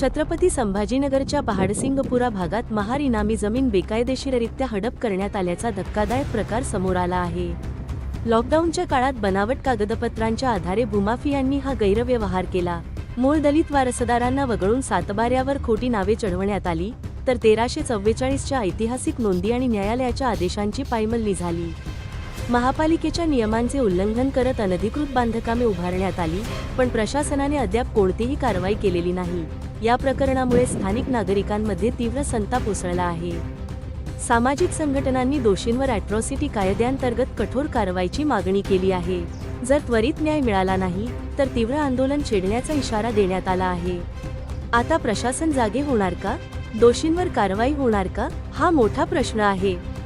छत्रपती संभाजीनगरच्या पहाडसिंगपुरा भागात महार इनामी जमीन बेकायदेशीररित्या हडप करण्यात आल्याचा धक्कादायक प्रकार समोर आला आहे. लॉकडाऊनच्या काळात बनावट कागदपत्रांच्या आधारे भूमाफियांनी हा गैरव्यवहार केला. मूळ दलित वारसदारांना वगळून सातबाऱ्यावर खोटी नावे चढवण्यात आली तर तेराशे चव्वेचाळीसच्या ऐतिहासिक नोंदी आणि न्यायालयाच्या आदेशांची पायमल्ली झाली. महापालिकेच्या नियमांचे उल्लंघन करत अनधिकृत बांधकामे उभारण्यात आली पण प्रशासनाने अद्याप कोणतीही कारवाई केलेली नाही. या प्रकरणामुळे स्थानिक नागरिकांमध्ये तीव्र संताप उसळला आहे. सामाजिक संघटनांनी दोषींवर अॅट्रॉसिटी कायद्यांतर्गत कठोर कारवाईची मागणी केली आहे. जर त्वरित न्याय मिळाला नाही तर तीव्र आंदोलन छेडण्याचा इशारा देण्यात आला आहे. आता प्रशासन जागे होणार का? दोषींवर कारवाई होणार का? हा मोठा प्रश्न आहे.